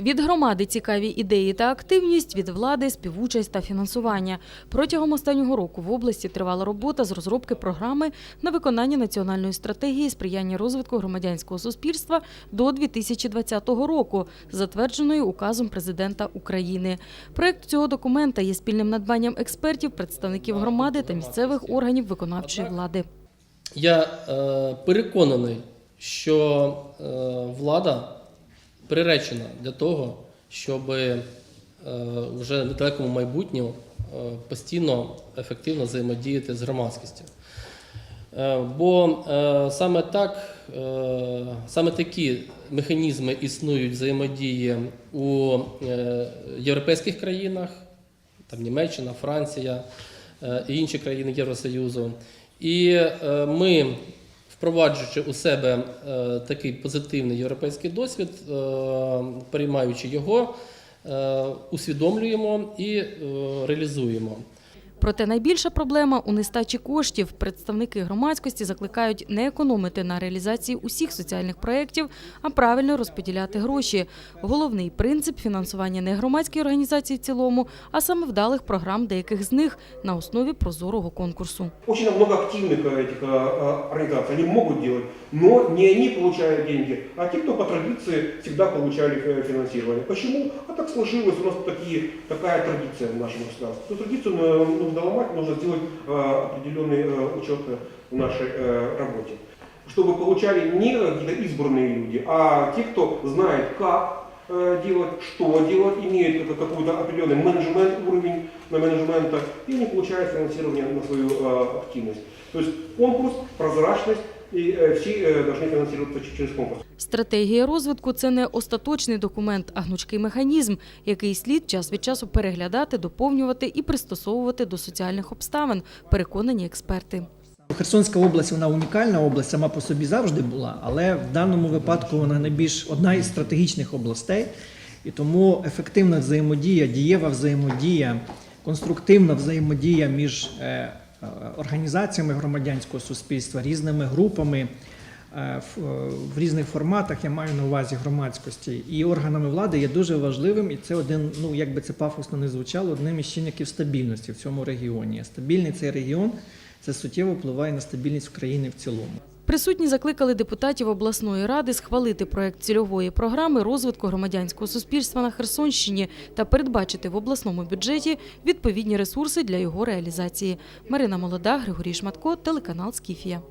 Від громади цікаві ідеї та активність, від влади співучасть та фінансування. Протягом останнього року в області тривала робота з розробки програми на виконання національної стратегії сприяння розвитку громадянського суспільства до 2020 року, затвердженої указом президента України. Проект цього документа є спільним надбанням експертів, представників громади та місцевих органів виконавчої влади. Я е, переконаний, що е, влада приречена для того, щоб е, вже в недалекому майбутньому е, постійно ефективно взаємодіяти з громадськістю. Е, Бо саме так, саме такі механізми існують взаємодії у європейських країнах, там Німеччина, Франція і інші країни Євросоюзу. І ми, впроваджуючи у себе е, такий позитивний європейський досвід, е, приймаючи його, е, усвідомлюємо і реалізуємо. Проте найбільша проблема у нестачі коштів. Представники громадськості закликають не економити на реалізації усіх соціальних проєктів, а правильно розподіляти гроші. Головний принцип фінансування не громадської організації в цілому, а саме вдалих програм деяких з них на основі прозорого конкурсу. Очень много активных э, этих э, э, организаций, они могут делать, но не они получают деньги, а те, кто по традиции всегда получали э, финансирование. Почему? А так сложилось, у нас такие, такая традиция в нашем государстве. Эту традицию э, нужно ломать, нужно сделать э, определенный э, учет э, в нашей э, работе. Чтобы получали не какие-то избранные люди, а те, кто знает, как э, делать, что делать, имеет какой- какой-то определенный менеджмент, уровень на менеджмента, и они получают финансирование на свою э, активность. То есть конкурс, прозрачность, и э, все э, должны финансироваться ч- через конкурс. Стратегія розвитку це не остаточний документ, а гнучкий механізм, який слід час від часу переглядати, доповнювати і пристосовувати до соціальних обставин, переконані експерти. Херсонська область вона унікальна область, сама по собі завжди була, але в даному випадку вона найбільш одна із стратегічних областей, і тому ефективна взаємодія, дієва взаємодія, конструктивна взаємодія між е, е, організаціями громадянського суспільства, різними групами. е, е, в різних форматах я маю на увазі громадськості і органами влади є дуже важливим, і це один, ну як би це пафосно не звучало, одним із чинників стабільності в цьому регіоні. Стабільний цей регіон це суттєво впливає на стабільність країни в цілому. Присутні закликали депутатів обласної ради схвалити проект цільової програми розвитку громадянського суспільства на Херсонщині та передбачити в обласному бюджеті відповідні ресурси для його реалізації. Марина Молода, Григорій Шматко, телеканал Скіфія.